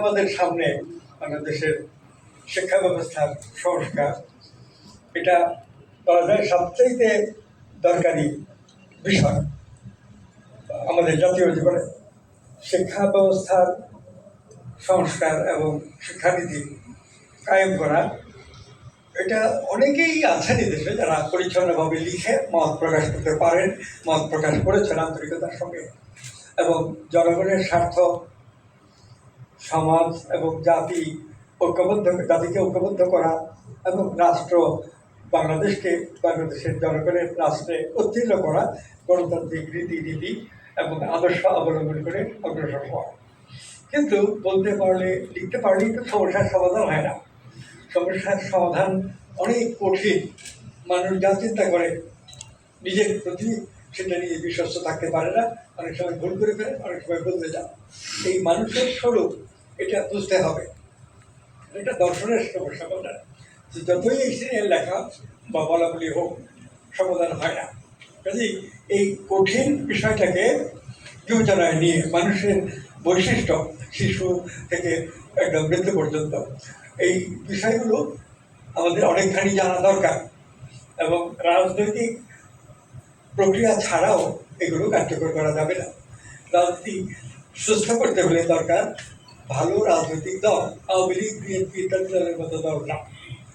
আমাদের সামনে বাংলাদেশের শিক্ষা ব্যবস্থার সংস্কার, এটা বলা যায় সবচেয়ে দরকারি বিষয় আমাদের জাতীয় জীবনে। শিক্ষা ব্যবস্থার সংস্কার এবং শিক্ষানীতি কায়েম করা, এটা অনেকেই আছেন এই দেশে যারা পরিচ্ছন্নভাবে লিখে মত প্রকাশ করতে পারেন, মত প্রকাশ করেছেন আন্তরিকতার সঙ্গে। এবং জনগণের স্বার্থ সমাজ এবং জাতি ঐক্যবদ্ধ, জাতিকে ঐক্যবদ্ধ করা এবং রাষ্ট্র বাংলাদেশকে, বাংলাদেশের জনগণের রাষ্ট্রে উত্তীর্ণ করা গণতান্ত্রিক রীতিনীতি এবং আদর্শ অবলম্বন করে অগ্রসর হওয়া। কিন্তু বলতে পারলে, লিখতে পারলেই তো সমস্যার সমাধান হয় না। সমস্যার সমাধান অনেক কঠিন। মানুষ যা চিন্তা করে, নিজের প্রতি সেটা নিয়ে বিশ্বস্ত থাকতে পারে না। অনেক সময় ভুল করে ফেলে, অনেক সময় বদলে যায়। এই মানুষের স্বরূপ এটা বুঝতে হবে। এটা দর্শনের সমস্যা বলে না। যে যতই সিরিয়াল লেখা বা বলা বলি হোক, সমাধান হয় না। কাজেই এই কঠিন বিষয়টাকে বিবেচনায় নিয়ে মানুষের বৈশিষ্ট্য, শিশু থেকে একদম বৃদ্ধ পর্যন্ত, এই বিষয়গুলো আমাদের অনেকখানি জানা দরকার এবং রাজনৈতিক প্রক্রিয়া ছাড়াও এগুলো কার্যকর করা যাবে না। রাজনীতি সুস্থ করতে হলে দরকার ভালো রাজনৈতিক দল, আওয়ামী লীগ, বিএনপি, ইত্যাদি দলের মতো দল না।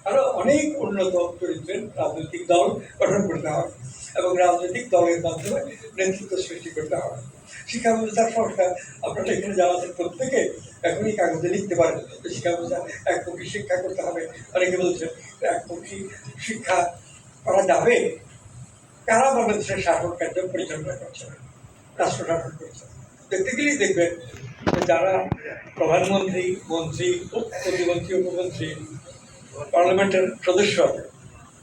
আরও অনেক উন্নত চরিত্রের রাজনৈতিক দল গঠন করতে হবে এবং রাজনৈতিক দলের মাধ্যমে নেতৃত্ব সৃষ্টি করতে হবে। শিক্ষা ব্যবস্থার সংস্কার, আপনারা এখানে যারা আছেন প্রত্যেকে এখনই কাগজে লিখতে পারেন। শিক্ষা ব্যবস্থা একমুখী শিক্ষা করতে হবে। অনেকে বলছেন একমুখী শিক্ষা করা যাবে? কারা বাংলাদেশের শাসন কার্য পরিচালনা করছে? রাষ্ট্র শাসন করছে। দেখতে গেলেই দেখবেন যারা প্রধানমন্ত্রী, মন্ত্রী প্রতিমন্ত্রী উপমন্ত্রী, পার্লামেন্টের সদস্য,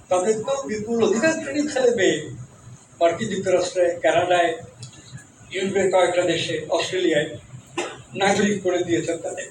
তাদের তো বিপুল অধিকার শ্রেণি ছেলে মেয়ে। মার্কিন যুক্তরাষ্ট্রে, কানাডায়, ইউরোপের কয়েকটা দেশে, অস্ট্রেলিয়ায় নাগরিক করে দিয়েছেন তাদের।